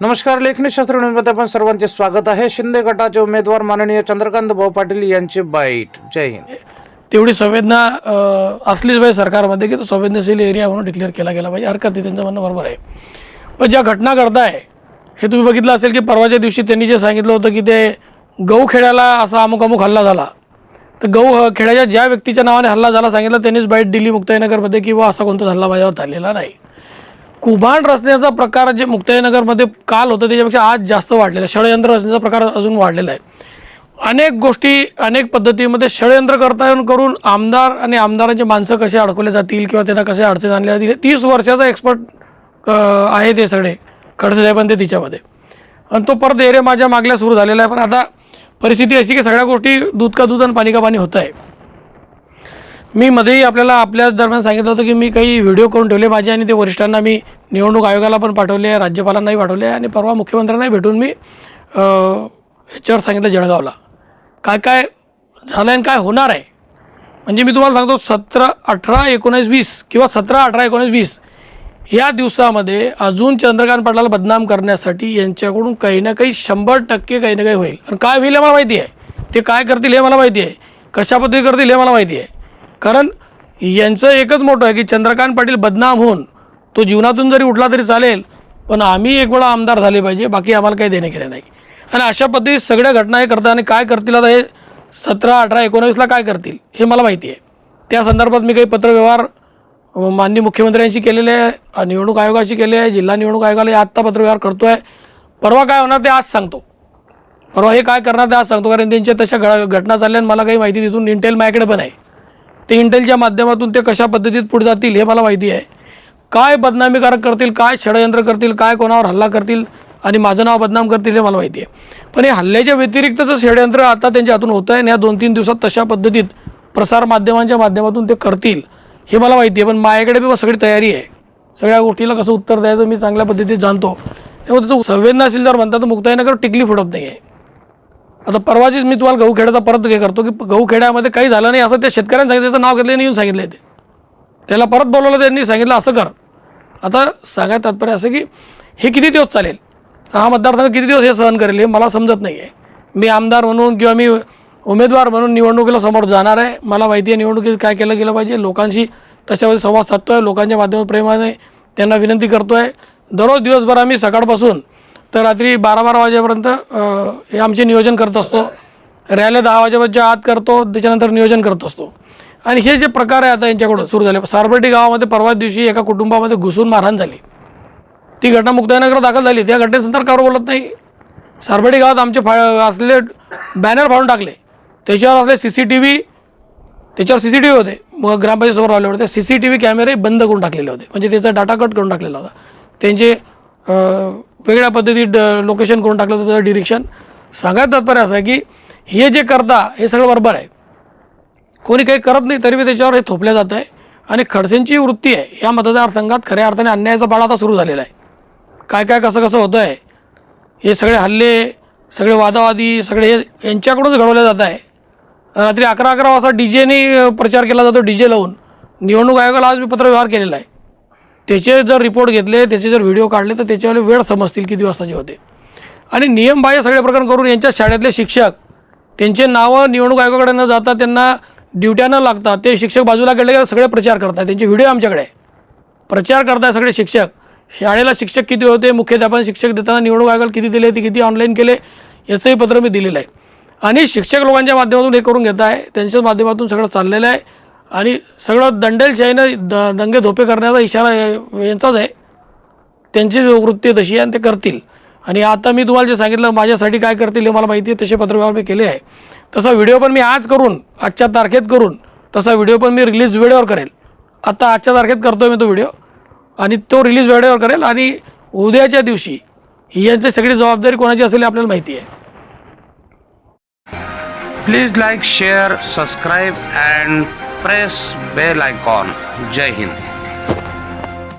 नमस्कार लेखनीशास्त्र न्यूजमध्ये आपण सर्वांचे स्वागत आहे. शिंदे गटाचे उमेदवार माननीय चंद्रकांत भाऊ पाटील यांची बाईट. जय हिंद. तेवढी संवेदना असलीच पाहिजे सरकारमध्ये की तो संवेदनशील एरिया म्हणून डिक्लेअर केला गेला पाहिजे. हरकत नाही त्यांचं म्हणणं बरोबर आहे. पण ज्या घटना घडताय हे तुम्ही बघितलं असेल की परवाच्या दिवशी त्यांनी जे सांगितलं होतं की ते गहू खेड्याला असा अमुक अमुक हल्ला झाला. तर गहू खेड्याच्या ज्या व्यक्तीच्या नावाने हल्ला झाला सांगितलं त्यांनीच बाईट दिली मुक्ताईनगरमध्ये की व असा कोणता हल्ला माझ्यावर झालेला नाही. कुभांड रचण्याचा प्रकार जे मुक्ताईनगरमध्ये काल होतं त्याच्यापेक्षा आज जास्त वाढलेला आहे. षडयंत्र रचण्याचा प्रकार अजून वाढलेला आहे. अनेक गोष्टी अनेक पद्धतीमध्ये षडयंत्र करता येऊन करून आमदार आणि आमदारांचे माणसं कसे अडकवले जातील किंवा त्यांना कसे अडचण आणल्या जातील तीस वर्षाचा एक्सपर्ट आहे ते सगळे. खडसे ते तिच्यामध्ये. आणि तो परत एरे माझ्या मागल्या सुरू झालेला आहे. पण आता परिस्थिती अशी की सगळ्या गोष्टी दूध का दूध आणि पाणी का पाणी होत आहे. मी मध्येही आपल्याला आपल्याच दरम्यान सांगितलं होतं की मी काही व्हिडिओ करून ठेवले माझे आणि ते वरिष्ठांना मी निवडणूक आयोगाला पण पाठवले राज्यपालांनाही पाठवले आणि परवा मुख्यमंत्र्यांनाही भेटून मी याच्यावर सांगितलं जळगावला. काय काय झालं आणि काय होणार आहे? म्हणजे मी तुम्हाला सांगतो सतरा अठरा एकोणीस वीस किंवा सतरा अठरा एकोणीस वीस या दिवसामध्ये अजून चंद्रकांत पाटलाला बदनाम करण्यासाठी यांच्याकडून काही ना काही शंभर टक्के काही ना काही होईल. आणि काय होईल हे मला माहिती आहे. ते काय करतील हे मला माहिती आहे. कशा पद्धती करतील हे मला माहिती आहे. कारण यांचं एकच मोठं आहे की चंद्रकांत पाटील बदनाम होऊन तो जीवनातून जरी उठला तरी चालेल पण आम्ही एक वेळा आमदार झाले पाहिजे बाकी आम्हाला काही देणे घेणे नाही. आणि अशा पद्धतीत सगळ्या घटना हे करतात आणि काय करतील आता हे सतरा अठरा एकोणावीसला काय करतील हे मला माहिती आहे. त्या संदर्भात मी काही पत्रव्यवहार माननीय मुख्यमंत्र्यांशी केलेले आहे निवडणूक आयोगाशी केले आहे जिल्हा निवडणूक आयोगाला हे आत्ता पत्रव्यवहार करतो आहे परवा काय होणार ते आज सांगतो. परवा हे काय करणार ते आज सांगतो कारण त्यांच्या तशा घ घटना चालल्या आणि मला काही माहिती तिथून इंटेल माझ्याकडे पण आहे. ते इंटेलच्या माध्यमातून ते कशा पद्धतीत पुढे जातील हे मला माहिती आहे. काय बदनामीकारक करतील काय षडयंत्र करतील काय कोणावर हल्ला करतील आणि माझं नाव बदनाम करतील हे मला माहिती आहे. पण हे हल्ल्याच्या व्यतिरिक्तचं षडयंत्र आता त्यांच्या हातून होतं आहे आणि या दोन तीन दिवसात तशा पद्धतीत प्रसार माध्यमांच्या माध्यमातून ते करतील हे मला माहिती आहे. पण माझ्याकडे बी सगळी तयारी आहे. सगळ्या गोष्टीला कसं उत्तर द्यायचं मी चांगल्या पद्धतीत जाणतो. त्यामुळे त्याचं संवेदनाशील जर म्हणतात तर मुक्ताईनगर टिकली फुटत नाही आहे आता परवाचीच मी तुम्हाला गहू खेड्याचा परत हे करतो की गहू खेड्यामध्ये काही झालं नाही असं त्या शेतकऱ्यांनी सांगितलं त्याचं नाव घेतलं आणि येऊन सांगितलं ते. त्याला परत बोलवलं त्यांनी सांगितलं असं कर. आता सांगायचं तात्पर्य असं की हे किती दिवस चालेल? हा मतदारसंघ किती दिवस हे सहन करेल हे मला समजत नाही आहे मी आमदार म्हणून किंवा मी उमेदवार म्हणून निवडणुकीला समोर जाणार आहे. मला माहिती आहे निवडणुकीत काय केलं गेलं पाहिजे. लोकांशी त्याच्यामध्ये संवाद साधतो आहे लोकांच्या माध्यमात प्रेमाने त्यांना विनंती करतो आहे दररोज दिवसभर आम्ही सकाळपासून तर रात्री बारा बारा वाजेपर्यंत हे आमचे नियोजन करत असतो. रॅल्या दहा वाजेपर्यंतच्या आत करतो त्याच्यानंतर नियोजन करत असतो. आणि हे जे प्रकार आहे आता यांच्याकडून सुरू झाले सारबर्टी गावामध्ये परवा दिवशी एका कुटुंबामध्ये घुसून मारहाण झाली. ती घटना मुक्ताईनगर दाखल झाली. त्या घटनेनंतर कावर बोलत नाही. सारबर्डी गावात आमचे फा असलेले बॅनर फाडून टाकले. त्याच्यावर असले सी सी टी व्ही त्याच्यावर सी सी टी व्ही होते. मग ग्रामपंचायत आले होते. सी सी टी व्ही कॅमेरे बंद करून टाकलेले होते. म्हणजे त्याचा डाटा कट करून टाकलेला होता. त्यांचे वेगळ्या पद्धतीत लोकेशन करून टाकलं तर त्याचं डिरेक्शन सांगायचं तात्पर्य असं आहे की हे जे करता हे सगळं बरोबर आहे. कोणी काही करत नाही तरी बी त्याच्यावर हे थोपलं जात आहे आणि खडसेंची वृत्ती आहे या मतदारसंघात खऱ्या अर्थाने अन्यायाचा पाडा आता सुरू झालेला आहे. काय काय कसं कसं होतं आहे हे सगळे हल्ले सगळे वादावादी सगळे हे यांच्याकडूनच घडवले जात आहे. रात्री अकरा अकरा वाजता डी जेने प्रचार केला जातो डी जे लावून. निवडणूक आयोगाला आज मी पत्रव्यवहार केलेला आहे. त्याचे जर रिपोर्ट घेतले त्याचे जर व्हिडिओ काढले तर त्याच्यावर वेळ समजतील किती वाजताचे होते. आणि नियमबाह्य सगळे प्रकरण करून यांच्या शाळेतले शिक्षक त्यांचे नावं निवडणूक आयोगाकडे न जाता त्यांना ड्युट्या न लागता ते शिक्षक बाजूला गेले की सगळे प्रचार करतात. त्यांचे व्हिडिओ आमच्याकडे प्रचार करताय सगळे शिक्षक. शाळेला शिक्षक किती होते? मुख्याध्यापन शिक्षक देताना निवडणूक आयोगाला किती दिले? ते किती ऑनलाईन केले? याचंही पत्र मी दिलेलं आहे. आणि शिक्षक लोकांच्या माध्यमातून हे करून घेत आहे त्यांच्याच माध्यमातून सगळं चाललेलं आहे. आणि सगळं दंडेलशाहीनं द दंगे धोपे करण्याचा इशारा यांचाच आहे. त्यांची वृत्ती तशी आहे आणि ते करतील. आणि आता मी तुम्हाला जे सांगितलं माझ्यासाठी काय करतील हे मला माहिती आहे तसे पत्रव्यवहार मी केले आहे. तसा व्हिडिओ पण मी आज करून आजच्या तारखेत करून तसा व्हिडिओ पण मी रिलीज वेळेवर करेल. आता आजच्या तारखेत करतो मी तो व्हिडिओ. आणि तो रिलीज वेळेवर करेल आणि उद्याच्या दिवशी ही यांची सगळी जबाबदारी कोणाची असेल आपल्याला माहिती आहे. Please like share subscribe and press bell icon Jai Hind